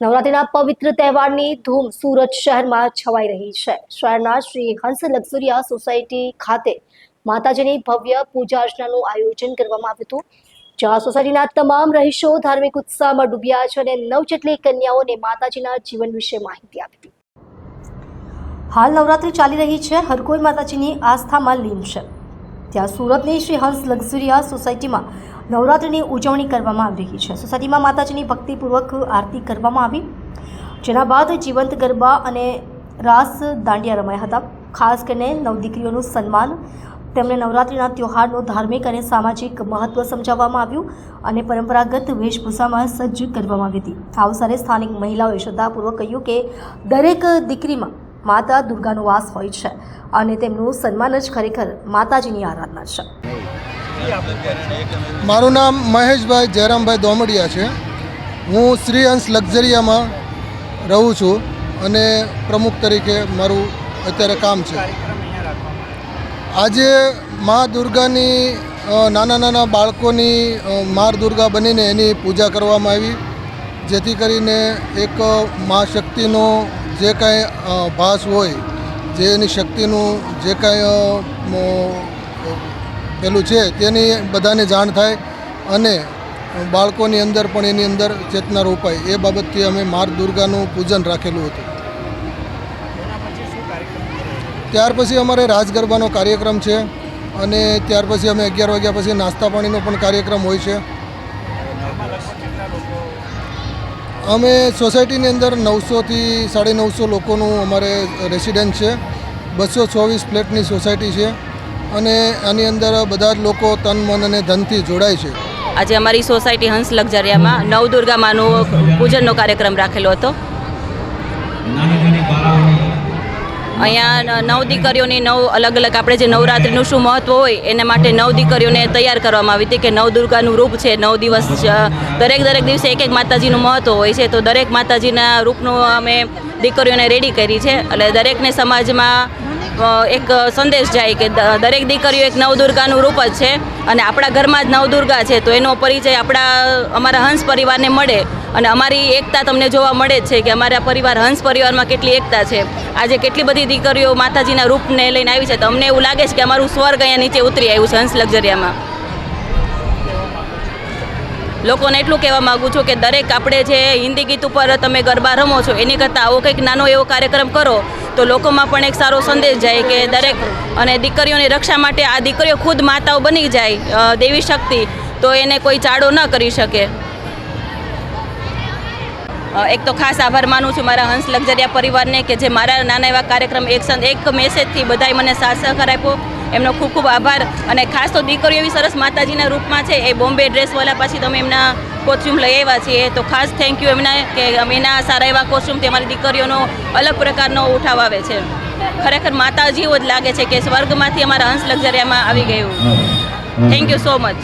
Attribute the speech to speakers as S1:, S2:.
S1: નવરાત્રિના પવિત્ર તહેવારની ધૂમ સુરત શહેરમાં છવાઈ રહી છે. શહેરના શ્રી હંસ લક્ઝુરિયા સોસાયટી ખાતે માતાજીની ભવ્ય પૂજા અર્ચનાનું આયોજન કરવામાં આવ્યું હતું. જ્યાં સોસાયટીના તમામ રહીશો ધાર્મિક ઉત્સાહમાં ડૂબ્યા છે અને નવ જેટલી કન્યાઓને માતાજીના જીવન વિશે માહિતી આપી હાલ નવરાત્રી ચાલી રહી છે. હરકોઈ માતાજીની આસ્થામાં લીન છે. ત્યાં સુરતની શ્રી હંસ લક્ઝુરિયા સોસાયટીમાં નવરાત્રિની ઉજવણી કરવામાં આવી રહી છે. સોસાયટીમાં માતાજીની ભક્તિપૂર્વક આરતી કરવામાં આવી. જેના બાદ જીવંત ગરબા અને રાસ દાંડિયા રમાયા હતા. ખાસ કરીને નવ દીકરીઓનું સન્માન, તેમણે નવરાત્રિના ત્યોહારનું ધાર્મિક અને સામાજિક મહત્વ સમજાવવામાં આવ્યું અને પરંપરાગત વેશભૂષામાં સજ્જ કરવામાં આવી હતી. આ અવસરે સ્થાનિક મહિલાઓએ શ્રદ્ધાપૂર્વક કહ્યું કે દરેક દીકરીમાં માતા દુર્ગાનો વાસ હોય છે અને તેમનું સન્માન જ ખરેખર માતાજીની આરાધના છે.
S2: મારું નામ મહેશભાઈ જયરામભાઈ દોમડિયા છે. હું શ્રી અંશ લક્ઝરિયામાં રહું છું અને પ્રમુખ તરીકે મારું અત્યારે કામ છે. આજે મા દુર્ગાની નાના નાના બાળકોની મા દુર્ગા બનીને એની પૂજા કરવામાં આવી જેથી કરીને એક મા શક્તિનો જે કાંઈ ભાસ હોય જે એની શક્તિનું જે કાંઈ પેલું છે, તેની બધાને જાણ થાય અને બાળકોની અંદર પણ એની અંદર ચેતના રોપાય. એ બાબતથી અમે માર દુર્ગાનું પૂજન રાખેલું હતું. ત્યાર પછી અમારે રાસ ગરબાનો કાર્યક્રમ છે અને ત્યાર પછી અમે અગિયાર વાગ્યા પછી નાસ્તા પાણીનો પણ કાર્યક્રમ હોય છે. અમે સોસાયટીની અંદર નવસોથી સાડી નવસો લોકોનું અમારે રેસિડેન્ટ છે. બસો ચોવીસ ફ્લેટની સોસાયટી છે. અને આની અંદર બધા જ લોકો તન, મન અને ધનથી જોડાય છે.
S3: આજે અમારી સોસાયટી હંસ લક્ઝરિયામાં નવદુર્ગા માનું પૂજનનો કાર્યક્રમ રાખેલો હતો. અહીંયા નવ દીકરીઓની નવ અલગ અલગ, આપણે જે નવરાત્રિનું શું મહત્વ હોય એના માટે નવ દીકરીઓને તૈયાર કરવામાં આવી હતી કે નવ દુર્ગાનું રૂપ છે, નવ દિવસ દરેક દરેક દિવસે એક એક માતાજીનું મહત્વ હોય છે. તો દરેક માતાજીના રૂપનું અમે દીકરીઓને રેડી કરી છે. એટલે દરેકને સમાજમાં એક સંદેશ જાય કે દરેક દીકરીઓ એક નવદુર્ગાનું રૂપ જ છે અને આપણા ઘરમાં જ નવદુર્ગા છે, તો એનો પરિચય આપણા, અમારા હંસ પરિવારને મળે અને અમારી એકતા તમને જોવા મળે છે કે અમારા પરિવાર, હંસ પરિવારમાં કેટલી એકતા છે. આજે કેટલી બધી દીકરીઓ માતાજીના રૂપને લઈને આવી છે, તો અમને એવું લાગે છે કે અમારું સ્વર્ગ અહીંયા નીચે ઉતરી આવ્યું છે, હંસ લક્ઝરિયામાં. લોકોને એટલું કહેવા માગું છું કે દરેક આપણે જે હિન્દી ગીત ઉપર તમે ગરબા રમો છો, એની કરતાં આવો કંઈક નાનો એવો કાર્યક્રમ કરો તો લોકોમાં પણ એક સારો સંદેશ જાય કે દરેક અને દીકરીઓની રક્ષા માટે આ દીકરીઓ ખુદ માતાઓ બની જાય દેવી શક્તિ, તો એને કોઈ ચાડો ન કરી શકે. એક તો ખાસ આભાર માનું છું મારા હંસ લક્ઝરિયા પરિવારને કે જે મારા નાના એવા કાર્યક્રમ એક સંદ એક મેસેજથી બધાએ મને સાથ સહકાર આપ્યો. એમનો ખૂબ ખૂબ આભાર અને ખાસ તો દીકરીઓ એવી સરસ માતાજીના રૂપમાં છે, એ બોમ્બે ડ્રેસવાલા પાછી તમે એમના કોસ્ચ્યુમ લઈ આવ્યા છીએ. તો ખાસ થેન્ક યુ એમના કે એમના સારા એવા કોસ્ચ્યુમથી અમારી દીકરીઓનો અલગ પ્રકારનો ઉઠાવ આવે છે. ખરેખર માતા જેવો જ લાગે છે કે સ્વર્ગમાંથી અમારા હંસ લક્ઝરિયામાં આવી ગયું. Thank you so much